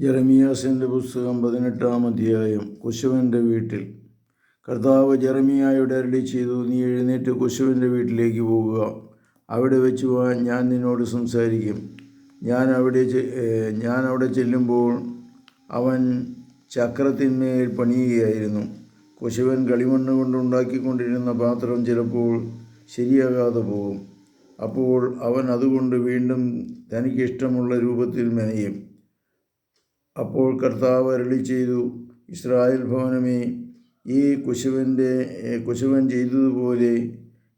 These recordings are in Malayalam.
ജെറമിയാസിന്റെ പുസ്തകം പതിനെട്ടാം അധ്യായം. കുശുവന്റെ വീട്ടിൽ. കർത്താവ് ജെറമിയായോട് അരളി ചെയ്തു നീ എഴുന്നേറ്റ് കുശുവന്റെ വീട്ടിലേക്ക് പോകുക. അവിടെ വെച്ച് പോകാൻ ഞാൻ നിന്നോട് സംസാരിക്കും. ഞാൻ അവിടെ ഞാൻ അവിടെ ചെല്ലുമ്പോൾ അവൻ ചക്രത്തിന്മേൽ പണിയുകയായിരുന്നു. കുശുവൻ കളിമണ്ണ് കൊണ്ടുണ്ടാക്കിക്കൊണ്ടിരുന്ന പാത്രം ചിലപ്പോൾ ശരിയാകാതെ പോകും. അപ്പോൾ അവൻ അതുകൊണ്ട് വീണ്ടും തനിക്കിഷ്ടമുള്ള രൂപത്തിൽ മെനയും. അപ്പോൾ കർത്താവ് അരളി ചെയ്തു ഇസ്രായേൽ ഭവനമേ ഈ കുശുവന്റെ കുശുവൻ ചെയ്തതുപോലെ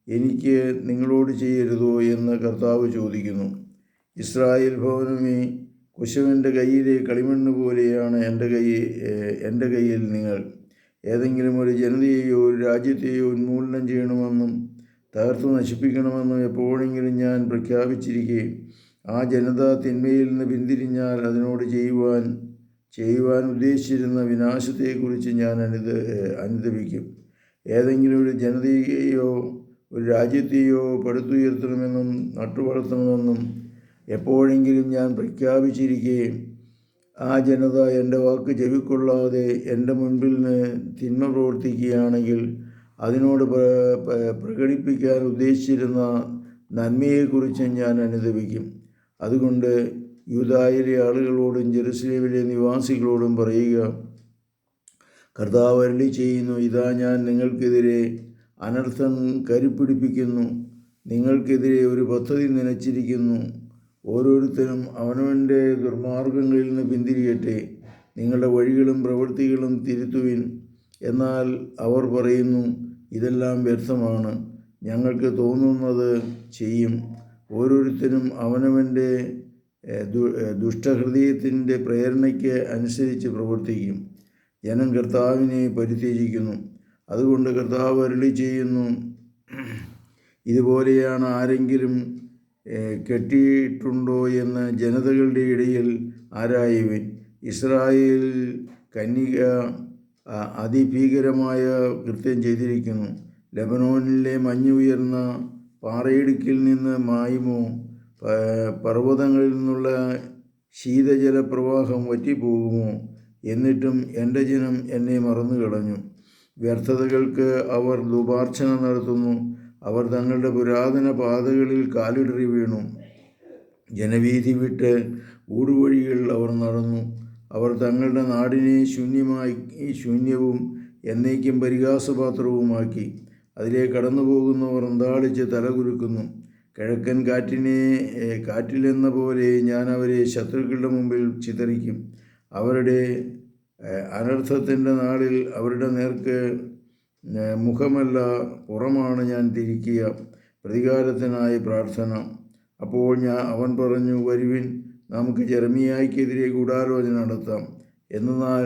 എനിക്ക് നിങ്ങളോട് ചെയ്യരുതോ എന്ന് കർത്താവ് ചോദിക്കുന്നു. ഇസ്രായേൽ ഭവനമേ കുശുവന്റെ കയ്യിലെ കളിമണ്ണ് പോലെയാണ് എന്റെ കൈ എന്റെ കയ്യിൽ നിങ്ങൾ. ഏതെങ്കിലും ഒരു ജനതയെയോ ഒരു രാജ്യത്തെയോ ഉന്മൂലനം ചെയ്യണമെന്നും തകർത്ത് നശിപ്പിക്കണമെന്നും എപ്പോഴെങ്കിലും ഞാൻ പ്രഖ്യാപിച്ചിരിക്കെ ആ ജനത തിന്മയിൽ നിന്ന് പിന്തിരിഞ്ഞാൽ അതിനോട് ചെയ്യുവാൻ ചെയ്യുവാൻ ഉദ്ദേശിച്ചിരുന്ന വിനാശത്തെക്കുറിച്ച് ഞാൻ അനുദ അനുദപിക്കും. ഏതെങ്കിലും ഒരു ജനതയെയോ ഒരു രാജ്യത്തെയോ പടുത്തുയർത്തണമെന്നും നട്ടുവളർത്തണമെന്നും എപ്പോഴെങ്കിലും ഞാൻ പ്രഖ്യാപിച്ചിരിക്കുകയും ആ ജനത എന്റെ വാക്ക് ചെവിക്കൊള്ളാതെ എന്റെ മുൻപിൽ നിന്ന് തിന്മ പ്രവർത്തിക്കുകയാണെങ്കിൽ അതിനോട് പ്ര- പ്ര- പ്രകടിപ്പിക്കാൻ ഉദ്ദേശിച്ചിരുന്ന നന്മയെക്കുറിച്ച് ഞാൻ അനുദപിക്കും. അതുകൊണ്ട് യൂതായിലെ ആളുകളോടും ജെറുസലേമിലെ നിവാസികളോടും പറയുക കർത്താവ് അരളി ചെയ്യുന്നു ഇതാ ഞാൻ നിങ്ങൾക്കെതിരെ അനർത്ഥം കരുപ്പിടിപ്പിക്കുന്നു. നിങ്ങൾക്കെതിരെ ഒരു പദ്ധതി നനച്ചിരിക്കുന്നു. ഓരോരുത്തരും അവനവന്റെ ദുർമാർഗങ്ങളിൽ നിന്ന് പിന്തിരിയട്ടെ. നിങ്ങളുടെ വഴികളും പ്രവൃത്തികളും തിരുത്തുവിൻ. എന്നാൽ അവർ പറയുന്നു ഇതെല്ലാം വ്യർത്ഥമാണ്. ഞങ്ങൾക്ക് തോന്നുന്നത് ചെയ്യും. ഓരോരുത്തരും അവനവന്റെ ദുഷ്ടഹൃദയത്തിന്റെ പ്രേരണയ്ക്ക് അനുസരിച്ച് പ്രവർത്തിക്കും. ജനം കർത്താവിനെ പരിത്യജിക്കുന്നു. അതുകൊണ്ട് കർത്താവ് അരുളി ചെയ്യുന്നു ഇതുപോലെയാണ് ആരെങ്കിലും കെട്ടിയിട്ടുണ്ടോ എന്ന് ജനതകളുടെ ഇടയിൽ ആരായവൻ? ഇസ്രായേൽ കന്യക അതിഭീകരമായ കൃത്യം ചെയ്തിരിക്കുന്നു. ലബനോനിലെ മഞ്ഞുയർന്ന പാറയിടുക്കിൽ നിന്ന് മായുമോ? പർവതങ്ങളിൽ നിന്നുള്ള ശീതജലപ്രവാഹം വറ്റിപ്പോകുമോ? എന്നിട്ടും എന്റെ ജനം എന്നെ മറന്നു കളഞ്ഞു വ്യർത്ഥതകൾക്ക് അവർ ദുപാർച്ചന നടത്തുന്നു. അവർ തങ്ങളുടെ പുരാതന പാതകളിൽ കാലിടറി വീണു. ജനവീതി വിട്ട് ഊടുവഴികൾ അവർ നടന്നു. അവർ തങ്ങളുടെ നാടിനെ ശൂന്യമായി ശൂന്യവും എന്നേക്കും പരിഹാസപാത്രവുമാക്കി. അതിലെ കടന്നു പോകുന്നവർ അന്താളിച്ച് തലകുലുക്കുന്നു. കിഴക്കൻ കാറ്റിനെ കാറ്റിലെന്ന പോലെ ഞാൻ അവരെ ശത്രുക്കളുടെ മുമ്പിൽ ചിതറിക്കും. അവരുടെ അനർത്ഥത്തിന്റെ നാളിൽ അവരുടെ നേർക്ക് മുഖമല്ല പുറമാണ് ഞാൻ തിരിക്കുക. പ്രതികാരത്തിനായി പ്രാർത്ഥന. അപ്പോൾ ഞാൻ അവൻ പറഞ്ഞു വരുവിൻ നമുക്ക് ജർമിയായിക്കെതിരെ ഗൂഢാലോചന നടത്താം. എന്നാൽ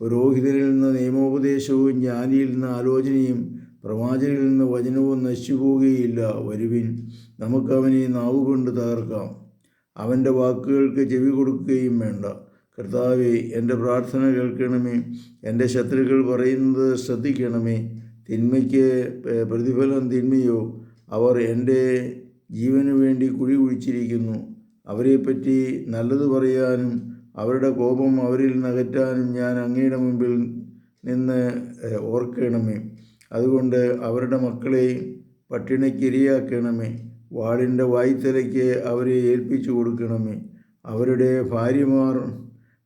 പുരോഹിതനിൽ നിന്ന് നിയമോപദേശവും ജ്ഞാനിയിൽ നിന്ന് ആലോചനയും പ്രവാചകനിൽ നിന്ന് വചനവും നശിച്ചുപോകുകയില്ല വരുവിൻ നമുക്ക് അവനെ നാവുകൊണ്ട് തകർക്കാം. അവന്റെ വാക്കുകൾക്ക് ചെവി കൊടുക്കുകയും വേണ്ട. കർത്താവെ എന്റെ പ്രാർത്ഥന കേൾക്കണമേ. എന്റെ ശത്രുക്കൾ പറയുന്നത് ശ്രദ്ധിക്കണമേ. തിന്മയ്ക്ക് പ്രതിഫലം തിന്മയോ? അവർ എന്റെ ജീവന് വേണ്ടി കുഴി കുഴിച്ചിരിക്കുന്നു. അവരെപ്പറ്റി നല്ലത് പറയാനും അവരുടെ കോപം അവരിൽ നകറ്റാനും ഞാൻ അങ്ങയുടെ മുമ്പിൽ നിന്ന് ഓർക്കണമേ. അതുകൊണ്ട് അവരുടെ മക്കളെ പട്ടിണിക്കിരയാക്കണമേ. വാളിന്റെ വായ്ത്തലയ്ക്ക് അവരെ ഏൽപ്പിച്ചു കൊടുക്കണമേ. അവരുടെ ഭാര്യമാർ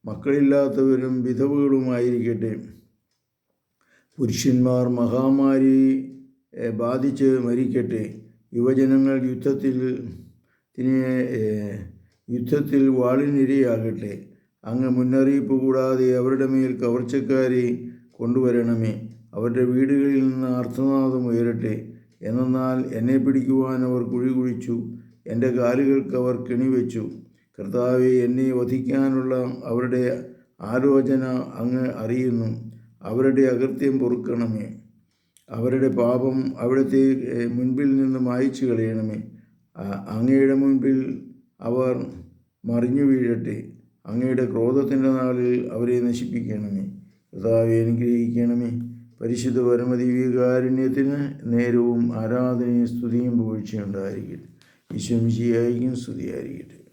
മക്കളില്ലാത്തവരും വിധവകളുമായിരിക്കട്ടെ. പുരുഷന്മാർ മഹാമാരി ബാധിച്ച് മരിക്കട്ടെ. യുവജനങ്ങൾ യുദ്ധത്തിൽ യുദ്ധത്തിൽ വാളിനിരയാകട്ടെ. അങ്ങ് മുന്നറിയിപ്പ് കൂടാതെ അവരുടെ മേൽ കവർച്ചക്കാരെ കൊണ്ടുവരണമേ. അവരുടെ വീടുകളിൽ നിന്ന് അർത്ഥനാദം ഉയരട്ടെ. എന്നാൽ എന്നെ പിടിക്കുവാൻ അവർ കുഴി കുഴിച്ചു. എന്റെ കാലുകൾക്ക് അവർ കെണിവെച്ചു കർത്താവെ എന്നെ വധിക്കാനുള്ള അവരുടെ ആലോചന അങ്ങ് അറിയുന്നു. അവരുടെ അകൃത്യം പൊറുക്കണമേ. അവരുടെ പാപം അവിടുത്തെ മുൻപിൽ നിന്ന് മായ്ച്ചു കളയണമേ. അങ്ങയുടെ മുൻപിൽ അവർ മറിഞ്ഞു വീഴട്ടെ. അങ്ങയുടെ ക്രോധത്തിന്റെ നാളിൽ അവരെ നശിപ്പിക്കണമേ. കർത്താവെ അനുഗ്രഹിക്കണമേ. പരിശുദ്ധ പരമദിവ്യകാരുണ്യത്തിന് നേരവും ആരാധനയും സ്തുതിയും പുകഴ്ചയുണ്ടായിരിക്കട്ടെ വിശ്വമിശിയായിരിക്കും സ്തുതിയായിരിക്കട്ടെ.